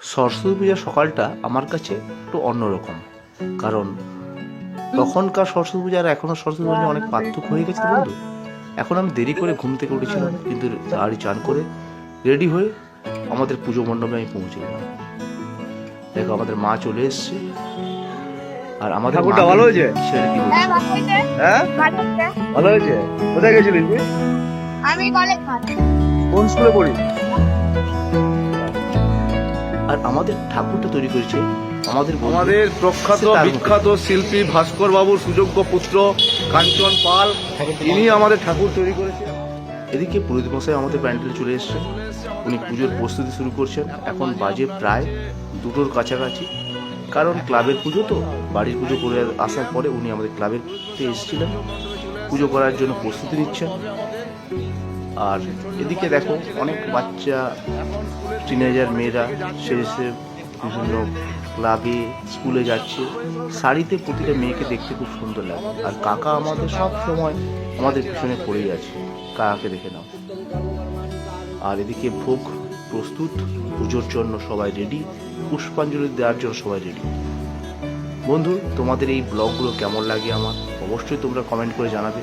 সরস্বতী পূজার সকালটা আমার কাছে একটু অন্যরকম। কারণ তখনকার সরস্বতী পূজা আর এখনও সরস্বতী পূজা অনেক পার্থক্য হয়ে গেছে বন্ধু। এখন আমি দেরি করে ঘুম থেকে উঠেছিলাম কিন্তু তাড়াতাড়ি চান করে রেডি হয়ে আমাদের পুজো মণ্ডপে আমি পৌঁছে গেলাম। দেখো আমাদের মা চলে এসছে। আর আমাদের ঠাকুরটা ভালো হয়েছে? কি হ্যাঁ হ্যাঁ? ভালো হয়েছে। ভালো হয়েছে? কোথায় গেছিলিস আমি কলেজ কোন স্কুলে পড়ি আর আমাদের ঠাকুরটা তৈরি করেছে আমাদের আমাদের প্রখ্যাত বিখ্যাত শিল্পী ভাস্কর বাবুর সুযোগ্য পুত্র কাঞ্চন পাল ইনি আমাদের ঠাকুর তৈরি করেছে এদিকে পুরোহিত মশাই আমাদের প্যান্ডেলে চলে এসেছেন। উনি পুজোর প্রস্তুতি শুরু করছেন। এখন বাজে প্রায় দুটোর কাছাকাছি। কারণ ক্লাবের পুজো তো বাড়ির পুজো করে আসার পরে উনি আমাদের ক্লাবের এসেছিলেন। পুজো করার জন্য প্রস্তুতি নিচ্ছেন। আর এদিকে দেখো অনেক বাচ্চা টিনেজার মেয়েরা সেজে বিভিন্ন ক্লাবে স্কুলে যাচ্ছে। শাড়িতে প্রতিটা মেয়েকে দেখতে খুব সুন্দর লাগে। আর কাকা আমাদের সব সময় আমাদের পিছনে পড়েই আছে। কাকাকে দেখে নাও। আর এদিকে ভোগ প্রস্তুত, পুজোর জন্য সবাই রেডি পুষ্পাঞ্জলি দেওয়ার জন্য সবাই রেডি বন্ধু, তোমাদের এই ব্লগগুলো কেমন লাগে আমার? অবশ্যই তোমরা কমেন্ট করে জানাবে।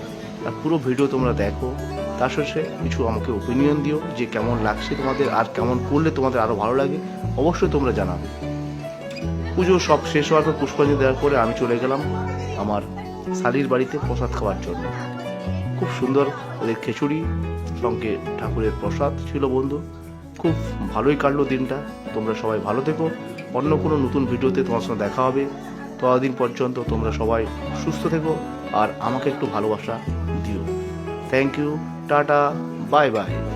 আর পুরো ভিডিও তোমরা দেখো। তার শেষে কিছু আমাকে ওপিনিয়ন দিও যে কেমন লাগছে তোমাদের আর কেমন করলে তোমাদের আরও ভালো লাগে। অবশ্যই তোমরা জানাবে। পুজো সব শেষ হওয়ার পর পুষ্পাঞ্জলি দেওয়ার পরে আমি চলে গেলাম আমার শালির বাড়িতে প্রসাদ খাওয়ার জন্য। খুব সুন্দর ওদের খিচুড়ি, সঙ্গে ঠাকুরের প্রসাদ ছিল বন্ধু। খুব ভালোই কাটলো দিনটা। তোমরা সবাই ভালো থেকো। অন্য কোনো নতুন ভিডিওতে তোমার সঙ্গে দেখা হবে। ততদিন পর্যন্ত তোমরা সবাই সুস্থ থেকো আর আমাকে একটু ভালোবাসা দিও। Thank you tata bye by